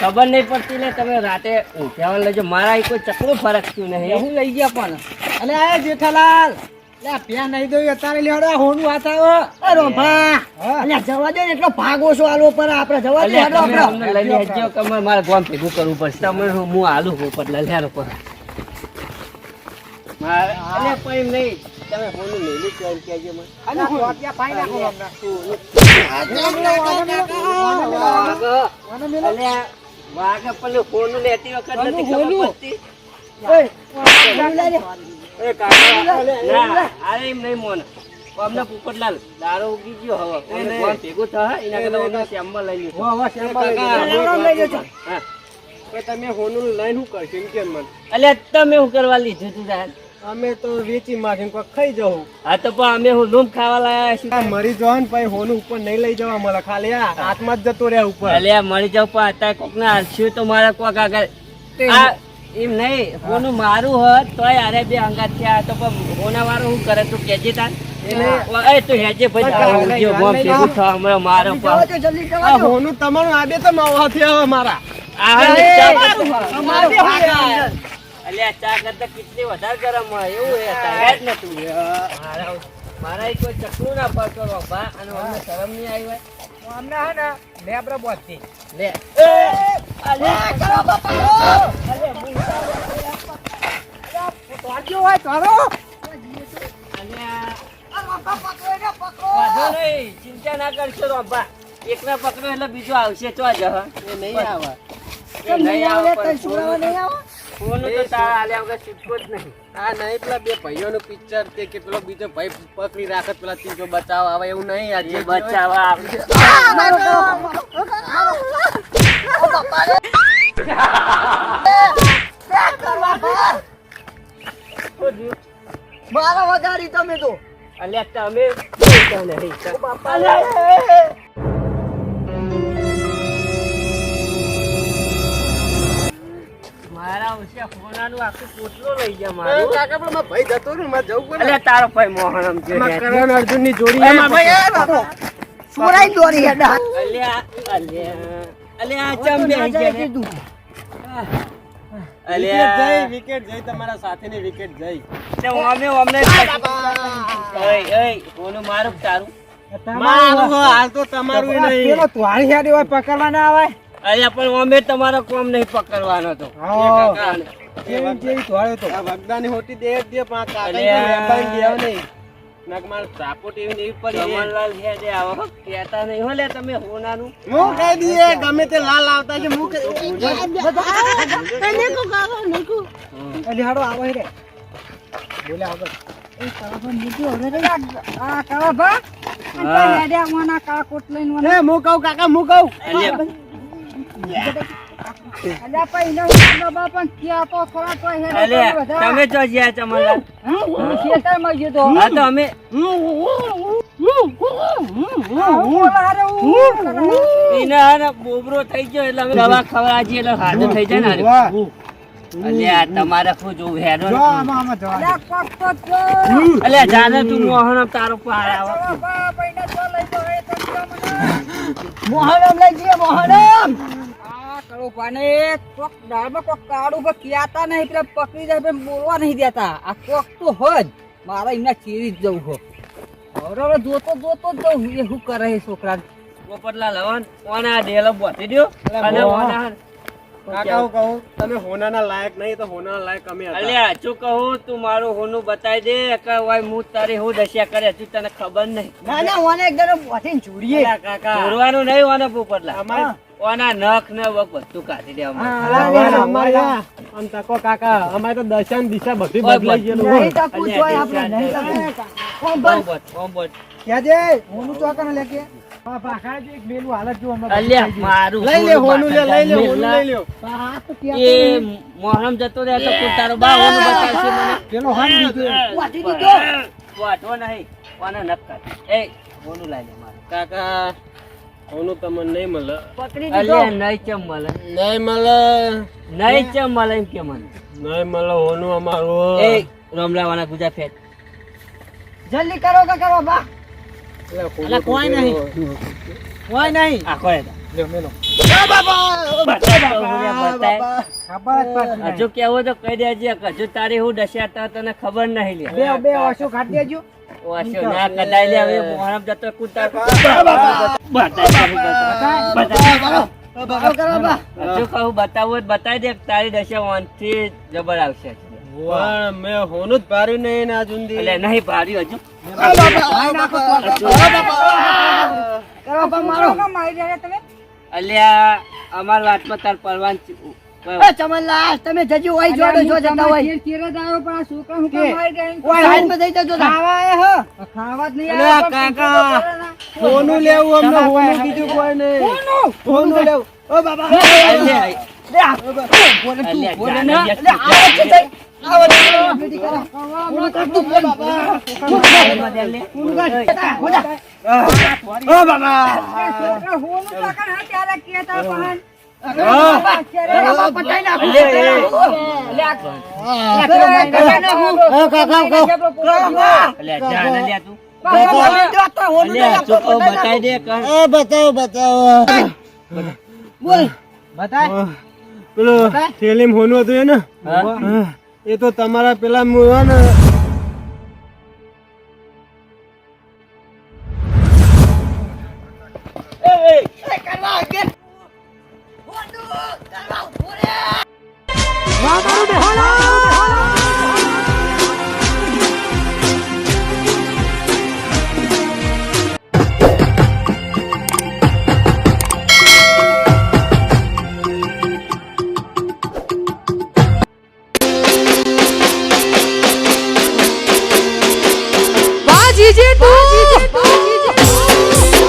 ખબર નહીં પડતી ને તમે રાતે ઊંઘ્યા લેજો મારા કોઈ ચકલું ફરક થયું નહીં. હું લઈ ગયા પણ. અલે આ જેઠાલાલ. લે પ્યા નહીં દો અત્યારે લેડો હોનું હાથ આવો. અરે ભા. અલે જવા દે ને એટલો ભાગો છો આલો પર. આપણે જવા દે હેડો આપણે. લઈ લઈને હેડજો કે અમારે મારે ગામ ભેગું કરવું પડશે. તમે હું આલુ હું પર લલ્યારો પર મારે અલે પણ નહીં. તમે હોનું મેલું કેમ કહેજો મને. અને હું વાગ્યા પાઈ નાખો. હમણાં. મને વાઘ પેલું હોનું લેતી વખત નથી ખબર? પડતી. એ કાકા. ના અરે એમ નહીં મોન. અમને પોપટલાલ દારો ઉગી ગયો હવે. અમને ગામ થાય? એના કરતા અમને શ્યામમાં લઈ લીધું. વાહ, વાહ, શ્યામા લઈ કાકા, લે. રામ લઈ લેજો. હા. તમે હોનું લઈને શું કરશો? એમ કે મને? અલ્યા તમે શું કરવા લીધું તું તાર અમે તો વેચી માખીને કોઈ ખાઈ જવું. હા તો પણ અમે હું લૂમ ખાવા લાયા છીએ. મરી જવા ને પછી હોનું ઉપર નહીં લઈ જવા મળે ખાલી આ હાથમાં જ જતો રહ્યા ઉપર. અલ્યા મરી જાવ પણ અત્યારે કોક ના હાલશું તો મારા કોક આગળ. એમ નહીં હોનું મારું હોત તોય અરે બે અંગાત થયા તો પણ હોના વાળો શું કરે તું? કેજે તાર એ તું હેજે ભાઈ દારૂ ઉગ્યો, બોમ્બ ભેગું થવા હમણાં મારો જવા પણ. દો જલ્દી આ તમારું આડે તો મારા આ ચા કરતું. અમારે ભાગા. અલ્યા ચા કરતા કેટલી વધારે ગરમ હોય એવું હે તૈયાર હેડ ને તું મારા મારા કોઈ ચકલું ના પડતો બાપા અને અમને શરમ નહીં આવી હોય અમને હે ને. લે અલ્યા, કરો બાપા, કરો. વાગ્યો હોય તારો. અલ્યા આ બાપા પકડો એને, પકડો. વાંધો નહીં ચિંતા ના કરશો રોંભા એકને પકડો એટલે બીજો આવશે તો જ નહીં આવે નહીં આવે નહીં આવે? ફોન તો તારા આલ્યા વગર છૂટકો જ નહીં. આ નહીં પેલા બે ભાઈઓનું પિક્ચર તે કે પેલો બીજો ભાઈ પકડી રાખે પેલા ત્રીજો બચાવ આવે એવું નહીં આજે બચાવવા આવશે મારા વગાડી તમે તો. અલ્યા તમે નહીં. મારા ઓછા ફોનાનું આખું પોટલો લઈ ગયા મારું. કાકા પણ મારા ભાઈ જતો રહ્યો મારે જવું પડે તારો ભાઈ મોહનમ છે. કરણ અર્જુનની જોડી હે મારા ભાઈ સુરાઈ દોરી હેડા. અલ્યા અલ્યા અલ્યા ચમ બે ગયા કીધું વિકેટ જઈ તમારા સાથેની વિકેટ તે ઓય ઓય કોનું મારું તારું? મારું હો, હાલ તો તમારું નહીં. પેલો તમારી હેડી હોય પકડવા ના આવે? અલ્યા પણ અમે તમારો કોમ નહીં પકડવાનો તો. કાકા, જેવી જેવી ધોળ્યો તો. હોટી દે દે પણ વેપારી દેવા નહીં નાક માર એવી ને એવી પડી કમલલાલ છે જે આવો કહેતા નહીં હો તમે હોનાનું હું કહી દઈએ ગમે તે લાલ આવતા છે હું કહી- એટલે હાડો આવો હેડે. બોલે આગળ. આ કાળા ભા? હા. હેડ્યા મોના કાળા લઈને મોના. હું કહું કાકા હું કહું તમે હારે બોબરો થઈ ગયો એટલે અમે દવા ખવડાવીએ એટલે હાજર થઈ જાય ને તમારે શું જોવું? ને. અલ્યા, જાને તારો પાર કડો પાને કોક દાળમાં કોક કાળું પર ક્યાતા નહીં પેલા પકડી જાય પણ બોલવા નહીં દેતા. આ કોક તો હોય મારા એમના ચીરી જ જવું હો હવે જોતો જોતો જ જવું. એ શું કરે એ છોકરા પોપટલાલ હવન ઓના ડેલો બોતી દો અને ઓના કાકા હું કહું તમે હોનાના લાયક નહીં તો હોનાના લાયક અમે હતા. અલ્યા શું કહું તું મારું હોનું બતાવી દે કે ભાઈ હું તારી હું દશા કરે તું તને ખબર નહીં. ના ના ઓને એકદમ દરો જોડીએ. કાકા જોડવાનું નહીં ઓને પોપટલાલ અમારે ઓના નખ ને વગ બધું કાઢી દે અમારે. અમારે અમારે આ, આમ તકો કાકા અમારે તો દશા દિશા બધી બદલાઈ ગયેલું નહીં આપણે નહીં હોનું લે મોહરમ જતો રહે તો તારો બા હોનું બતાવશે મને. બોધી દીધો. વાટવો નહીં. ઓને નખ કાઢ. એ હોનું લાઈ લે મારું. કાકા હોનું તમને નહીં મળે પકડી દીધો નહીં કેમ મળે નહીં મળે નહીં કેમ મળે એમ કે મને નહીં મળે હોનું અમારું એ રમલાવાના ગુજા ફેટ જલ્દી કરો કે કરો બા અલા, કોઈ નહીં કોઈ નહીં આ કોઈ. હજુ કેવો તો કહી દેજે હજુ તારી હું દશા તને ખબર નહીં લે બે બે ઓછો ખાટી દેજો બતાવું બતાવી દે તારી દશા વાંચથી જબર આવશે પણ મેં હોનું જ પાર્યું નહીં ને આ જુંદી. એટલે નહીં ભાર્યું હજુ કરો બા મારો કોનો મારી રહ્યા તમે અલ્યા અમાર વાતમાં તાર પરવાન ચમનલાલ તમે જજો હોય જોડો જો જતા હોય ચીર પણ આ છોકરા હું? કેમ મારી ગયા એમ? કોઈ જઈ જજો ખાવા આયા હો. ખાવા જ નહીં અલ્યા, કાકા. છોકરા લેવું અમને હોનું બીજું કોઈ નહીં. હોનું લેવું. ઓ બાબા. અલ્યા બોલે તું, બોલે ના. જે અલ્યા, છે તઈ. આવે બેટી કરો. બોલો કાઢ તું, બોલ. બાબા છોકરા હોનું પકડ હા ત્યારે બાબા, બાબા, જાને લ્યા તું કર બતાવો બતાવો બોલ બતાય પેલો થેલીમ હોનું હતું એ ને એ તો તમારા પેલા મુવા ને વાહ મારું બેહાણા